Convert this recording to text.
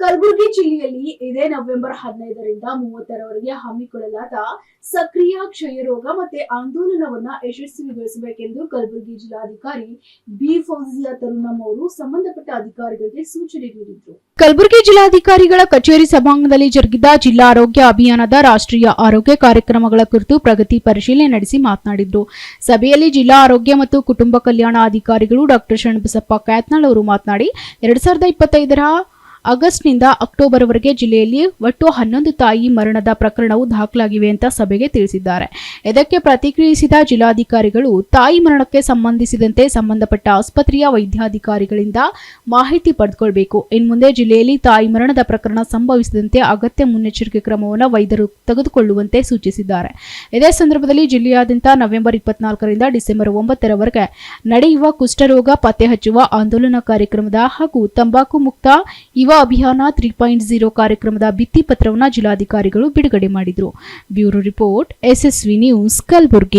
ಕಲಬುರಗಿ ಜಿಲ್ಲೆಯಲ್ಲಿ ಇದೇ ನವೆಂಬರ್ ಹದಿನೈದರಿಂದ ಮೂವತ್ತರವರೆಗೆ ಹಮ್ಮಿಕೊಳ್ಳಲಾದ ಸಕ್ರಿಯ ಕ್ಷಯರೋಗ ಮತ್ತೆ ಆಂದೋಲನವನ್ನ ಯಶಸ್ವಿಗೊಳಿಸಬೇಕೆಂದು ಕಲಬುರಗಿ ಜಿಲ್ಲಾಧಿಕಾರಿ ಬಿ ಫೌಜಿಯಾ ತರುಣಂ ಅವರು ಸಂಬಂಧಪಟ್ಟ ಅಧಿಕಾರಿಗಳಿಗೆ ಸೂಚನೆ ನೀಡಿದರು. ಕಲಬುರಗಿ ಜಿಲ್ಲಾಧಿಕಾರಿಗಳ ಕಚೇರಿ ಸಭಾಂಗಣದಲ್ಲಿ ಜರುಗಿದ ಜಿಲ್ಲಾ ಆರೋಗ್ಯ ಅಭಿಯಾನದ ರಾಷ್ಟ್ರೀಯ ಆರೋಗ್ಯ ಕಾರ್ಯಕ್ರಮಗಳ ಕುರಿತು ಪ್ರಗತಿ ಪರಿಶೀಲನೆ ನಡೆಸಿ ಮಾತನಾಡಿದರು. ಸಭೆಯಲ್ಲಿ ಜಿಲ್ಲಾ ಆರೋಗ್ಯ ಮತ್ತು ಕುಟುಂಬ ಕಲ್ಯಾಣ ಅಧಿಕಾರಿಗಳು ಡಾಕ್ಟರ್ ಶರಣಬಸಪ್ಪ ಕ್ಯಾತ್ನಾಳ್ ಅವರು ಮಾತನಾಡಿ, ಎರಡ್ ಸಾವಿರದ ಇಪ್ಪತ್ತೈದರ ಆಗಸ್ಟ್ನಿಂದ ಅಕ್ಟೋಬರ್ವರೆಗೆ ಜಿಲ್ಲೆಯಲ್ಲಿ ಒಟ್ಟು ಹನ್ನೊಂದು ತಾಯಿ ಮರಣದ ಪ್ರಕರಣವು ದಾಖಲಾಗಿವೆ ಅಂತ ಸಭೆಗೆ ತಿಳಿಸಿದ್ದಾರೆ. ಇದಕ್ಕೆ ಪ್ರತಿಕ್ರಿಯಿಸಿದ ಜಿಲ್ಲಾಧಿಕಾರಿಗಳು, ತಾಯಿ ಮರಣಕ್ಕೆ ಸಂಬಂಧಿಸಿದಂತೆ ಸಂಬಂಧಪಟ್ಟ ಆಸ್ಪತ್ರೆಯ ವೈದ್ಯಾಧಿಕಾರಿಗಳಿಂದ ಮಾಹಿತಿ ಪಡೆದುಕೊಳ್ಬೇಕು. ಇನ್ಮುಂದೆ ಜಿಲ್ಲೆಯಲ್ಲಿ ತಾಯಿ ಮರಣದ ಪ್ರಕರಣ ಸಂಭವಿಸಿದಂತೆ ಅಗತ್ಯ ಮುನ್ನೆಚ್ಚರಿಕೆ ಕ್ರಮವನ್ನು ವೈದ್ಯರು ತೆಗೆದುಕೊಳ್ಳುವಂತೆ ಸೂಚಿಸಿದ್ದಾರೆ. ಇದೇ ಸಂದರ್ಭದಲ್ಲಿ ಜಿಲ್ಲೆಯಾದ್ಯಂತ ನವೆಂಬರ್ ಇಪ್ಪತ್ನಾಲ್ಕರಿಂದ ಡಿಸೆಂಬರ್ ಒಂಬತ್ತರವರೆಗೆ ನಡೆಯುವ ಕುಷ್ಠರೋಗ ಪತ್ತೆ ಹಚ್ಚುವ ಆಂದೋಲನ ಕಾರ್ಯಕ್ರಮದ ಹಾಗೂ ತಂಬಾಕು ಮುಕ್ತ ಯುವ ಅಭಿಯಾನ ತ್ರೀ ಪಾಯಿಂಟ್ ಜೀರೋ ಕಾರ್ಯಕ್ರಮದ ಭಿತ್ತಿಪತ್ರವನ್ನು ಜಿಲ್ಲಾಧಿಕಾರಿಗಳು ಬಿಡುಗಡೆ ಮಾಡಿದರು. Bureau report SSV news Kalaburagi